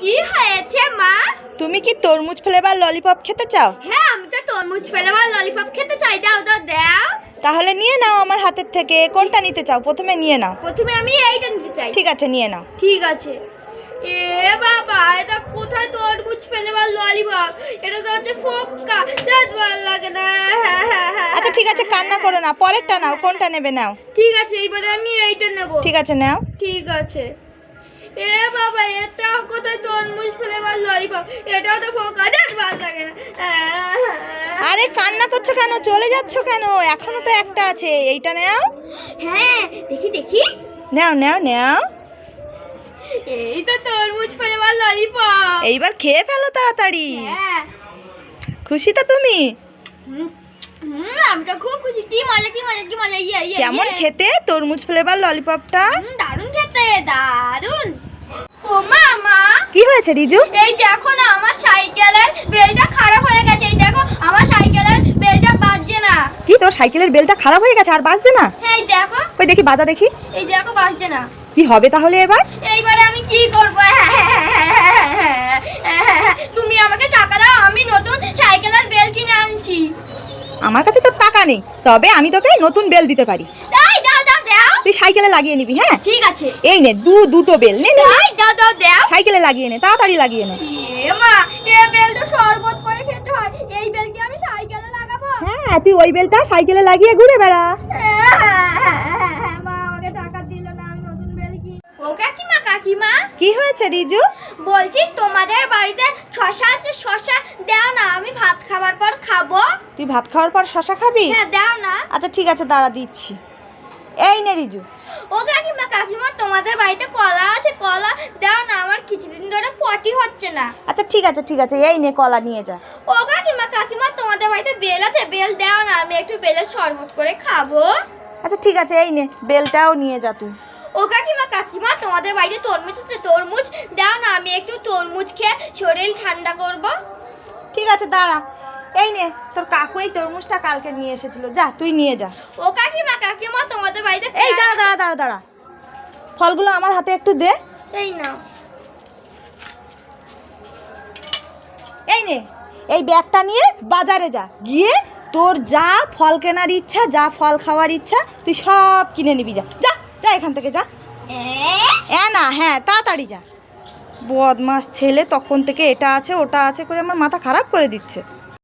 কি হয়েছে মা? তুমি কি তরমুজ ফ্লেভার ললিপপ খেতে চাও? হ্যাঁ আমি তো তরমুজ ফেলেবার ললিপপ খেতে চাই। দাও দাও দাও। তাহলে নিয়ে নাও আমার হাতের থেকে। কোনটা নিতে চাও? প্রথমে নিয়ে নাও। প্রথমে আমি এইটা নিতে চাই। ঠিক আছে নিয়ে নাও। ঠিক আছে। এ বাবা এটা কোথায় তরমুজ ফেলেবার ললিপপ? এটা তো হচ্ছে ফোক্কা। দাঁত ভালো লাগে না। আচ্ছা ঠিক আছে কান্না করো না। পরেরটা নাও কোনটা নেবে নাও? ঠিক আছে এবারে আমি এইটা নেব। ঠিক আছে নাও। ঠিক আছে। এ বাবা এটা কোথায় তরমুজ ফেলেবার ললিপপ এটাও তো ফোক্কা দাঁত ভালো লাগে না। আরে কান্না করছ কেন? চলে যাচ্ছ কেন? এখনও তো একটা আছে এইটা নাও। হ্যাঁ দেখি দেখি। নাও নাও নাও। এই তো তরমুজ ফেলেবার ললিপপ এইবার খেয়ে ফেলো তাড়াতাড়ি। হ্যাঁ। খুশি তো তুমি? আমি তো খুব খুশি। কি মজা কি মজা কি মজা। ইয়ে ইয়ে কেমন। খেতে তরমুজ ফ্লেভার ললিপপটা দারুণ খেতে দারুণ। হয়েছে রিজু এই দেখো না আমার সাইকেলের বেলটা খারাপ হয়ে গেছে এই দেখো আমার সাইকেলের বেলটা বাজছে না কি তোর সাইকেলের বেলটা খারাপ হয়ে গেছে আর বাজবে না হ্যাঁ এই দেখো ওই দেখি বাজা দেখি এই দেখো বাজছে না কি হবে তাহলে এবার এইবারে আমি কি করব তুমি আমাকে টাকা দাও আমি নতুন সাইকেলের বেল কিনে আনছি আমার কাছে তো টাকা নেই তবে আমি তোকে নতুন বেল দিতে পারি তুই সাইকেলে লাগিয়ে নিবি হ্যাঁ? ঠিক আছে। এই নে দু দুটো বেল নে নে, দাও দাও দাও সাইকেলে লাগিয়ে নে তাড়াতাড়ি লাগিয়ে নে। এ মা এ বেলটা শরবত করে খেতে হয়। এই বেল কি আমি সাইকেলে লাগাবো? হ্যাঁ তুই ওই বেলটা সাইকেলে লাগিয়ে ঘুরে বেড়া। হ্যাঁ মা আমাকে টাকা দিল না আমি নতুন বেল কি ও কাকিমা কাকিমা। কি হয়েছে রিজু? বলছি তোমাদের বাড়িতে শশা আছে শশা দাও না আমি ভাত খাবার পর খাব। তুই ভাত খাওয়ার পর শশা খাবি? হ্যাঁ দাও না। আচ্ছা ঠিক আছে দাঁড়া দিচ্ছি। এই নে রিজু। ও কাকিমা কাকিমা তোমাদের বাড়িতে কলা আছে কলা দাও না আমার কিছুদিন ধরে পটি হচ্ছে না। আচ্ছা ঠিক আছে ঠিক আছে এই নে কলা নিয়ে যা। ও কাকিমা কাকিমা তোমাদের বাড়িতে বেল আছে বেল দাও না আমি একটু বেলের শরবত করে খাব। আচ্ছা ঠিক আছে এই নে বেলটাও নিয়ে যা তুই। ও কাকিমা কাকিমা তোমাদের বাড়িতে তরমুজ আছে তরমুজ দাও না আমি একটু তরমুজ খেয়ে শরীর ঠান্ডা করব। ঠিক আছে দাঁড়া। এই নে তোর কাকু এই তরমুজটা কালকে নিয়ে এসেছিল। যা তুই নিয়ে যা। ও কাকিমা কাকিমা তোমাদের বাড়িতে এই দাঁড়া দাঁড়া দাঁড়া দাঁড়া। ফলগুলো আমার হাতে একটু দে। এই নাও। এই নে এই ব্যাগটা নিয়ে বাজারে যা। গিয়ে তোর যা ফল কেনার ইচ্ছা যা ফল খাওয়ার ইচ্ছা তুই সব কিনে নিবি যা। যা যা এখান থেকে যা। এ না হ্যাঁ তাড়াতাড়ি যা। বদমাস ছেলে তখন থেকে এটা আছে ওটা আছে করে আমার মাথা খারাপ করে দিচ্ছে।